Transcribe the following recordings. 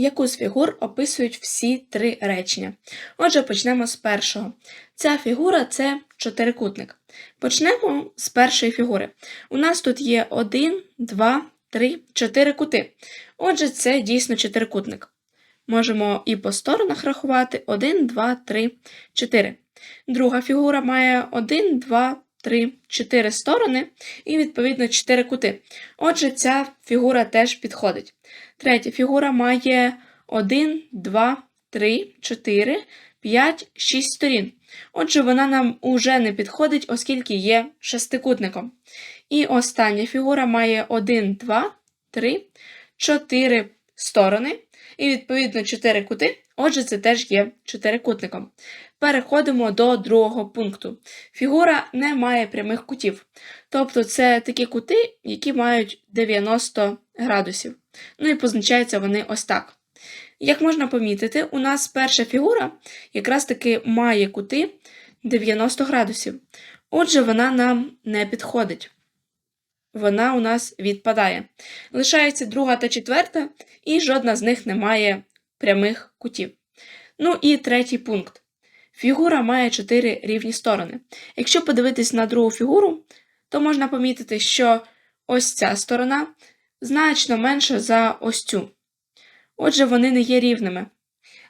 яку з фігур описують всі три речення. Отже, почнемо з першого. Ця фігура це чотирикутник. Почнемо з першої фігури. У нас тут є один, два, три, чотири кути. Отже, це дійсно чотирикутник. Можемо і по сторонах рахувати 1, 2, 3, 4. Друга фігура має 1, 2, 3, 4 сторони і, відповідно, 4 кути. Отже, ця фігура теж підходить. Третя фігура має 1, 2, 3, 4, 5, 6 сторін. Отже, вона нам уже не підходить, оскільки є шестикутником. І остання фігура має 1, 2, 3, 4 сторони і, відповідно, 4 кути. Отже, це теж є чотирикутником. Переходимо до другого пункту. Фігура не має прямих кутів. Тобто це такі кути, які мають 90 градусів. Ну і позначаються вони ось так. Як можна помітити, у нас перша фігура якраз таки має кути 90 градусів. Отже, вона нам не підходить. Вона у нас відпадає. Лишається друга та четверта, і жодна з них не має прямих кутів. Ну і третій пункт. Фігура має 4 рівні сторони. Якщо подивитись на другу фігуру, то можна помітити, що ось ця сторона значно менша за ось цю. Отже, вони не є рівними.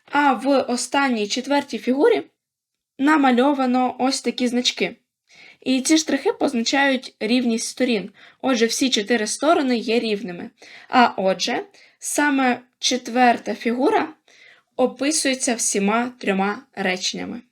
А в останній четвертій фігурі намальовано ось такі значки. І ці штрихи позначають рівність сторін. Отже, всі чотири сторони є рівними. А отже, саме четверта фігура описується всіма трьома реченнями.